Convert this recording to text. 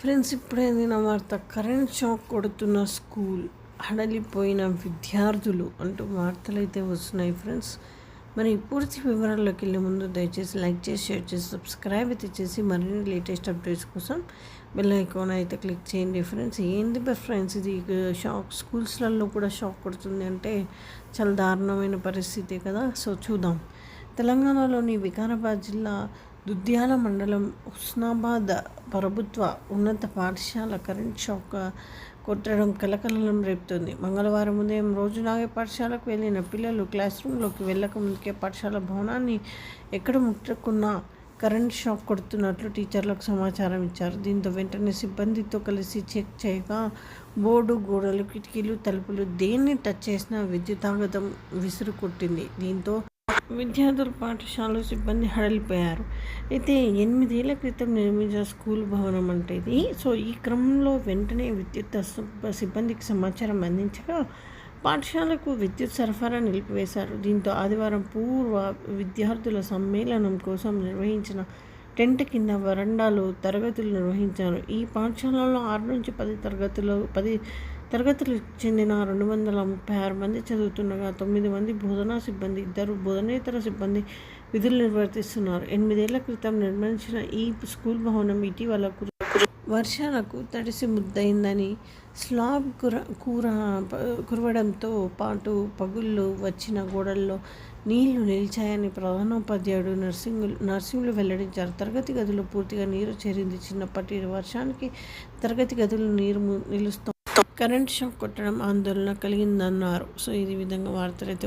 Friends ఇప్పుడైన నా వార్త. కరెంట్ షాక్ కొడుతున్న స్కూల్ హడలిపోయిన విద్యార్థులు అంటూ వార్తలు అయితే వస్తున్నాయి ఫ్రెండ్స్ మరి పూర్తి వివరాల్లోకి వెళ్ళే ముందు దయచేసి లైక్ చేసి షేర్ చేసి సబ్స్క్రైబ్ అయితే చేసి మరిన్ని లేటెస్ట్ అప్డేట్స్ కోసం బెల్ ఐకాన్ అయితే క్లిక్ చేయండి ఫ్రెండ్స్ ఏంది బెస్ట్ ఫ్రెండ్స్ ఇది షాక్ స్కూల్స్లలో కూడా షాక్ కొడుతుంది అంటే చాలా దారుణమైన పరిస్థితి కదా? సో చూద్దాం. తెలంగాణలోని వికారాబాద్ జిల్లా దుద్యాల మండలం హుస్నాబాద్ ప్రభుత్వ ఉన్నత పాఠశాల కరెంట్ షాక్ కొట్టడం కలకలం రేపుతుంది. మంగళవారం ఉదయం రోజులాగే పాఠశాలకు వెళ్ళిన పిల్లలు క్లాస్ రూమ్లోకి వెళ్ళక ముందుకే పాఠశాల భవనాన్ని ఎక్కడ ముట్టుకున్నా కరెంట్ షాక్ కొడుతున్నట్లు టీచర్లకు సమాచారం ఇచ్చారు. దీంతో వెంటనే సిబ్బందితో కలిసి చెక్ చేయగా బోర్డు గోడలు కిటికీలు తలుపులు దేన్ని టచ్ చేసినా విద్యుతాగతం విసురు కొట్టింది దీంతో విద్యార్థులు పాఠశాల సిబ్బంది హడలిపోయారు. అయితే ఎనిమిదేళ్ళ క్రితం నిర్మించిన స్కూల్ భవనం అంటే ఇది. సో ఈ క్రమంలో వెంటనే విద్యుత్ సిబ్బందికి సమాచారం అందించగా పాఠశాలకు విద్యుత్ సరఫరా నిలిపివేశారు. దీంతో ఆదివారం పూర్వ విద్యార్థుల సమ్మేళనం కోసం నిర్వహించిన టెంట్ కింద వరండాలో తరగతులు నిర్వహించారు. ఈ పాఠశాలలో ఆరు నుంచి పది తరగతులు పది తరగతులకు చెందిన రెండు వందల ముప్పై ఆరు మంది చదువుతుండగా తొమ్మిది మంది బోధనా సిబ్బంది ఇద్దరు బోధనేతర సిబ్బంది విధులు నిర్వర్తిస్తున్నారు. ఎనిమిదేళ్ళ క్రితం నిర్మించిన ఈ స్కూల్ భవనం ఇటీవల వర్షాలకు తడిసి ముద్దయిందని స్లాబ్ కుర కూర కురవడంతో పాటు పగుళ్ళు వచ్చిన గోడల్లో నీళ్ళు నిలిచాయని ప్రధానోపాధ్యాయుడు నర్సింగులు నర్సింగులు వెల్లడించారు. తరగతి గదులు పూర్తిగా నీరు చేరింది. చిన్నప్పటి వర్షానికి తరగతి గదులు నీరు నిలుస్తాం కరెంట్ షాక్ కొట్టడం ఆందోళన కలిగిందన్నారు. సో ఈ విధంగా వార్తలు అయితే